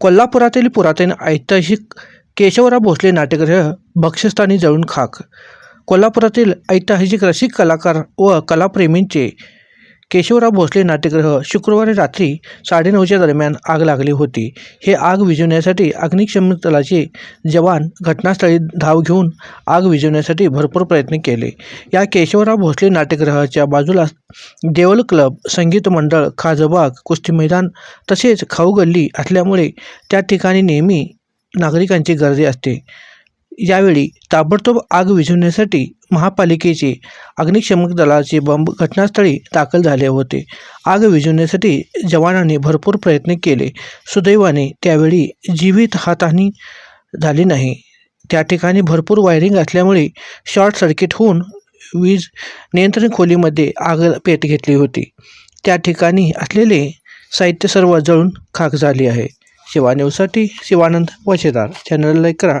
कोल्हापुरातील पुरातन ऐतिहासिक केशवराव भोसले नाट्यगृह भक्ष्यस्थानी जळून खाक. कोल्हापुरातील ऐतिहासिक रसिक कलाकार व कलाप्रेमींचे केशवराव भोसले नाट्यगृह शुक्रवारी रात्री साडेनऊच्या दरम्यान आग लागली होती. हे आग विझवण्यासाठी अग्निशमन दलाचे जवान घटनास्थळी धाव घेऊन आग विझवण्यासाठी भरपूर प्रयत्न केले. या केशवराव भोसले नाट्यगृहाच्या बाजूला देवल क्लब संगीत मंडळ खाजबाग कुस्ती मैदान तसेच खाऊ गल्ली असल्यामुळे त्या ठिकाणी नेहमी नागरिकांची गर्दी असते. यावेळी ताबडतोब आग विझवण्यासाठी महापालिकेचे अग्निशमक दलाचे बंब घटनास्थळी दाखल झाले होते. आग विझवण्यासाठी जवानांनी भरपूर प्रयत्न केले. सुदैवाने त्यावेळी जीवित हातानी झाली नाही. त्या ठिकाणी भरपूर वायरिंग असल्यामुळे शॉर्ट सर्किट होऊन वीज नियंत्रण खोलीमध्ये आग पेट घेतली होती. त्या ठिकाणी असलेले साहित्य सर्व जळून खाक झाली आहे. शिवा न्यूजसाठी शिवानंद वशेदार चॅनल लाईक करा.